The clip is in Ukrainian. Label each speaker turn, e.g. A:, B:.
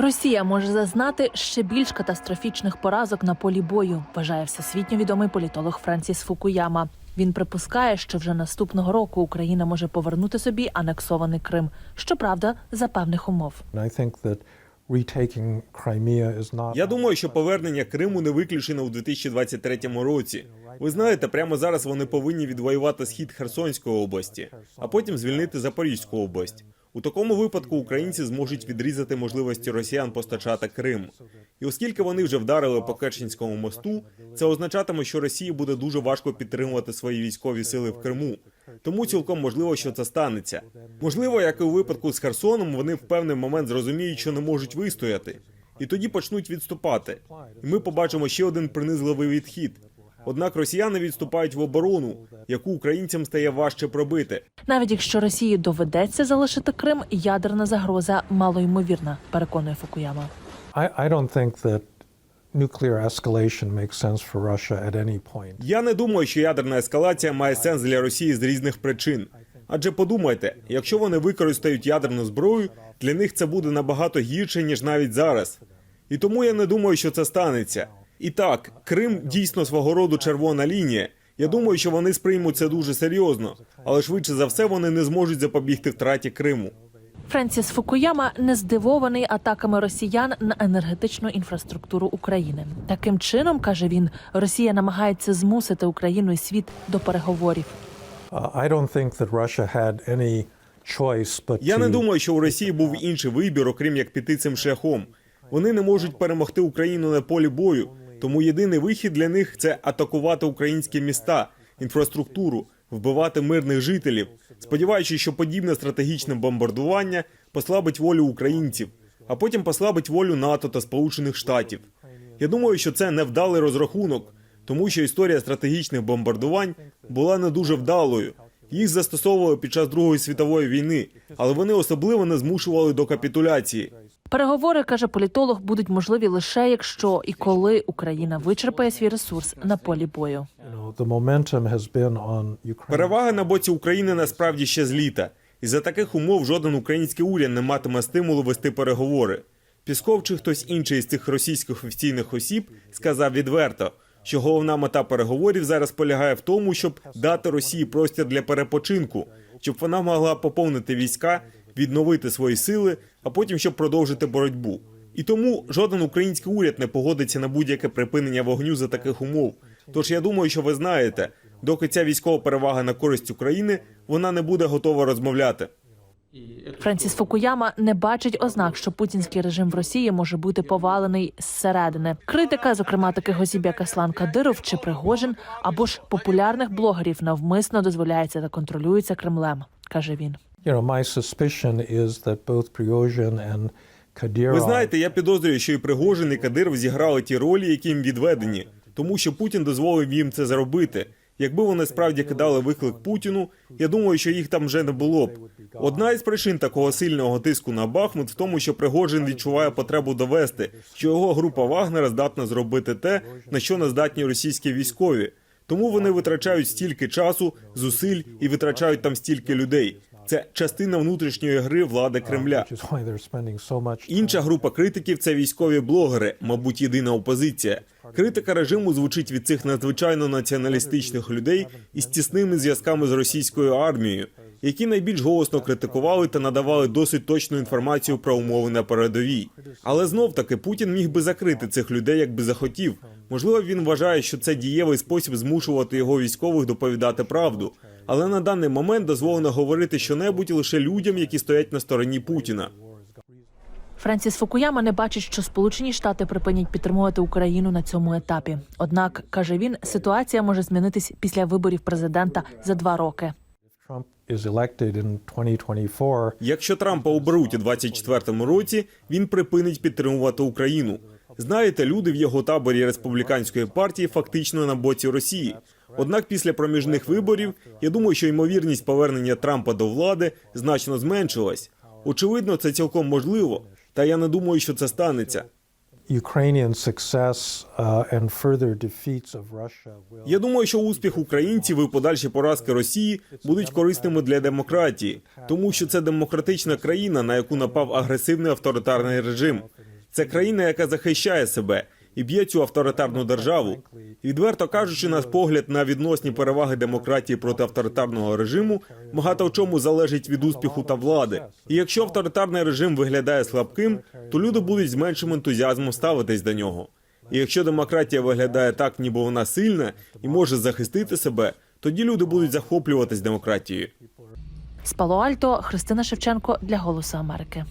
A: Росія може зазнати ще більш катастрофічних поразок на полі бою, вважає всесвітньо відомий політолог Франсіс Фукуяма. Він припускає, що вже наступного року Україна може повернути собі анексований Крим. Щоправда, за певних умов.
B: Я думаю, що повернення Криму не виключено у 2023 році. Ви знаєте, прямо зараз вони повинні відвоювати схід Херсонської області, а потім звільнити Запорізьку область. У такому випадку українці зможуть відрізати можливості росіян постачати Крим. І оскільки вони вже вдарили по Керченському мосту, це означатиме, що Росії буде дуже важко підтримувати свої військові сили в Криму. Тому цілком можливо, що це станеться. Можливо, як і у випадку з Херсоном, вони в певний момент зрозуміють, що не можуть вистояти, і тоді почнуть відступати. І ми побачимо ще один принизливий відхід. Однак росіяни відступають в оборону, яку українцям стає важче пробити.
A: Навіть якщо Росії доведеться залишити Крим, ядерна загроза малоймовірна, переконує Фукуяма.
C: I, don't think that.
B: Я не думаю, що ядерна ескалація має сенс для Росії з різних причин. Адже подумайте, якщо вони використають ядерну зброю, для них це буде набагато гірше ніж навіть зараз. І тому я не думаю, що це станеться. І так, Крим дійсно свого роду червона лінія. Я думаю, що вони сприймуть це дуже серйозно, але швидше за все вони не зможуть запобігти втраті Криму.
A: Френсіс Фукуяма не здивований атаками росіян на енергетичну інфраструктуру України. Таким чином, каже він, Росія намагається змусити Україну і світ до переговорів.
C: Uh,
B: Я не думаю, що у Росії був інший вибір, окрім як піти цим шляхом. Вони не можуть перемогти Україну на полі бою. Тому єдиний вихід для них це атакувати українські міста, інфраструктуру, вбивати мирних жителів, сподіваючись, що подібне стратегічне бомбардування послабить волю українців, а потім послабить волю НАТО та Сполучених Штатів. Я думаю, що це невдалий розрахунок, тому що історія стратегічних бомбардувань була не дуже вдалою. Їх застосовували під час Другої світової війни, але вони особливо не змушували до капітуляції.
A: Переговори каже політолог, будуть можливі лише якщо і коли Україна вичерпає свій ресурс на полі бою.
B: Перевага на боці України насправді ще з літа, і за таких умов жоден український уряд не матиме стимулу вести переговори. Пісков чи хтось інший з цих російських офіційних осіб сказав відверто, що головна мета переговорів зараз полягає в тому, щоб дати Росії простір для перепочинку, щоб вона могла поповнити війська, відновити свої сили, а потім щоб продовжити боротьбу. І тому жоден український уряд не погодиться на будь-яке припинення вогню за таких умов. Тож я думаю, що ви знаєте, доки ця військова перевага на користь України, вона не буде готова розмовляти.
A: Френсіс Фукуяма не бачить ознак, що путінський режим в Росії може бути повалений зсередини. Критика, зокрема таких осіб, як Аслан Кадиров чи Пригожин, або ж популярних блогерів навмисно дозволяється та контролюється Кремлем, каже він.
C: You know, my suspicion is that both Prigozhin and Kadyrov
B: Ви знаєте, я підозрюю, що і Пригожин, і Кадиров зіграли ті ролі, які їм відведені, тому що Путін дозволив їм це зробити. Якби вони справді кидали виклик Путіну, я думаю, що їх там вже не було б. Одна із причин такого сильного тиску на Бахмут в тому, що Пригожин відчуває потребу довести, що його група Вагнера здатна зробити те, на що не здатні російські військові. Тому вони витрачають стільки часу, зусиль і витрачають там стільки людей. Це частина внутрішньої гри влади Кремля. Інша група критиків це військові блогери, мабуть, єдина опозиція. Критика режиму звучить від цих надзвичайно націоналістичних людей із тісними зв'язками з російською армією, які найбільш голосно критикували та надавали досить точну інформацію про умови на передовій. Але знов таки Путін міг би закрити цих людей, якби захотів. Можливо, він вважає, що це дієвий спосіб змушувати його військових доповідати правду. Але на даний момент дозволено говорити щонебудь лише людям, які стоять на стороні Путіна.
A: Френсіс Фукуяма не бачить, що Сполучені Штати припинять підтримувати Україну на цьому етапі. Однак каже він, ситуація може змінитись після виборів президента за два роки.
C: 2024.
B: Якщо Трампа оберуть у 24-му році, він припинить підтримувати Україну. Знаєте, люди в його таборі республіканської партії фактично на боці Росії. Однак після проміжних виборів я думаю, що ймовірність повернення Трампа до влади значно зменшилась. Очевидно, це цілком можливо, та я не думаю, що це станеться.
C: Uh,
B: Я думаю, що успіх українців і подальші поразки Росії будуть корисними для демократії, тому що це демократична країна, на яку напав агресивний авторитарний режим. Це країна, яка захищає себе і б'є цю авторитарну державу. Відверто кажучи, наш погляд на відносні переваги демократії проти авторитарного режиму багато в чому залежить від успіху та влади. І якщо авторитарний режим виглядає слабким, то люди будуть з меншим ентузіазмом ставитись до нього. І якщо демократія виглядає так, ніби вона сильна і може захистити себе, тоді люди будуть захоплюватись демократією.
A: З Пало-Альто Христина Шевченко для Голосу Америки.